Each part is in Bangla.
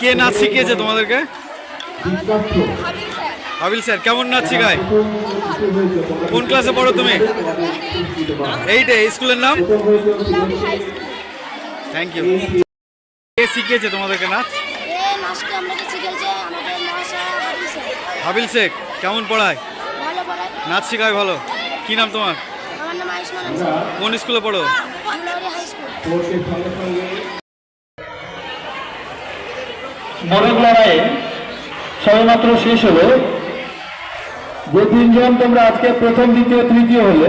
কে নাচ শিখিয়েছে তোমাদেরকে? হাবিল স্যার কেমন নাচ শেখায় কোন ক্লাসে পড়ো তুমি? এইটে স্কুলের নাম? থ্যাংক ইউ কে শিখিয়েছে তোমাদেরকে নাচ? হাবিল শেখ কেমন পড়ায়? নাচ শেখায় ভালো। কি নাম তোমার? কোন স্কুলে পড়ো? ফুলবাড়ি হাই লড়াই সবেমাত্র শেষ হলো। যে তিনজন তোমরা আজকে প্রথম দ্বিতীয় তৃতীয় হলে।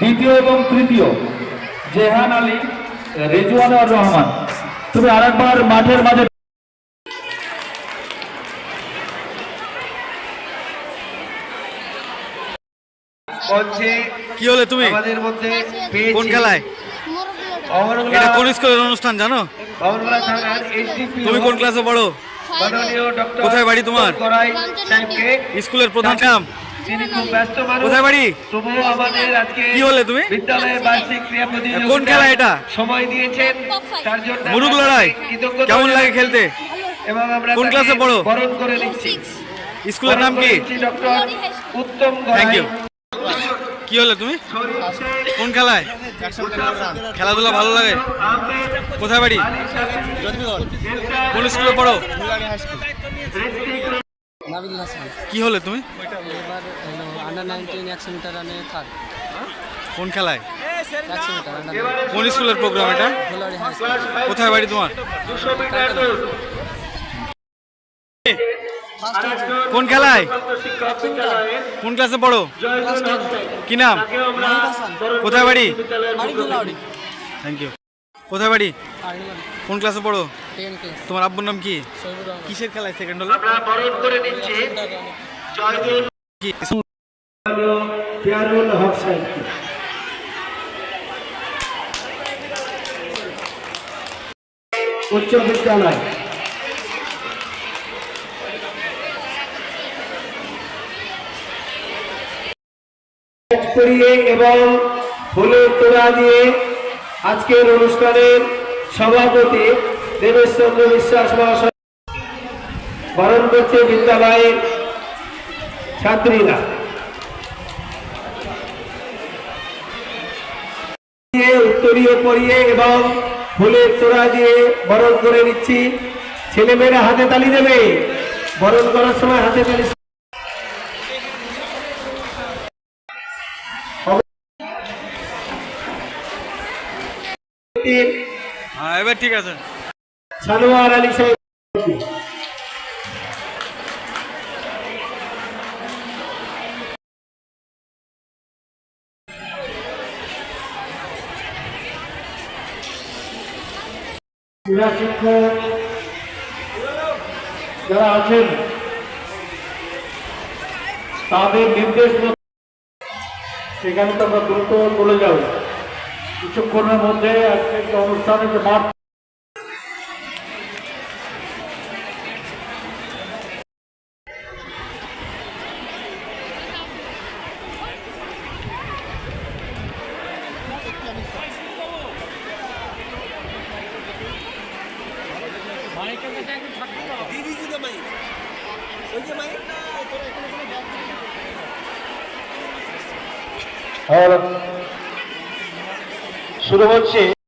দ্বিতীয় এবং তৃতীয় জেহান আলী রেজওয়ান আর রহমান। তুমি আরেকবার মাঠের মাঝে কি হলে তুমি? কোন খেলায়? এটা কোন স্কুলের অনুষ্ঠান জানো? থানার এসডিপি তুমি কোন ক্লাসে পড়ো? কোথায় বাড়ি তোমার? স্কুলের প্রধান নাম? কোথায় বাড়ি? তবুও আমাদের আজকে কি হলে তুমি? বিদ্যালয়ের বার্ষিক ক্রীড়া প্রতিযোগিতা কোন খেলা এটা? সময় দিয়েছেন তার জন্য মুরুগ লড়াই। কেমন লাগে খেলতে? এবং আমরা কোন ক্লাসে পড়ো? বরণ করে নিচ্ছি স্কুলের নাম কি? ডক্টর উত্তম থ্যাংক ইউ কি হলে তুমি? কোন খেলায়? খেলাধুলা ভালো লাগে? কোথায় বাড়ি? কোন স্কুলে পড়ো? কি হলে তুমি? আন্ডার মিটার কোন খেলায়? কোন স্কুলের প্রোগ্রাম এটা? কোথায় বাড়ি তোমার? কোন খেলায়? কোন ক্লাসে পড়ো? কি নাম? কোথায় বাড়ি? বাড়ি থ্যাংক ইউ কোথায় বাড়ি? কোন ক্লাসে পড়ো? তোমার আব্বুর নাম কি? কিসের খেলায় সেকেন্ড হলো? আমরা বরণ করে নিচ্ছি জয়দুল কি ফিয়ারুল হক সাহেবকে উচ্চ বিদ্যালয় করিয়ে এবং ফুলের তোড়া দিয়ে আজকের অনুষ্ঠানের সভাপতি দেবেশ চন্দ্র বিশ্বাস মহাশয় বরণ করছে বিদ্যালয়ের ছাত্রীরা। উত্তরীয় পরিয়ে এবং ফুলের তোড়া দিয়ে বরণ করে নিচ্ছি। ছেলেমেয়েরা হাতে তালি দেবে। বরণ করার সময় হাতে তালি হ্যাঁ এবার ঠিক আছে। সানোয়ার আলী সাহেব। যারা আছেন তাদের নির্দেশ সেখানে তো আমরা দ্রুত চলে যাব। কিছুক্ষণের মধ্যে একটা অনুষ্ঠানে যে মাঠ আর শুরু হচ্ছে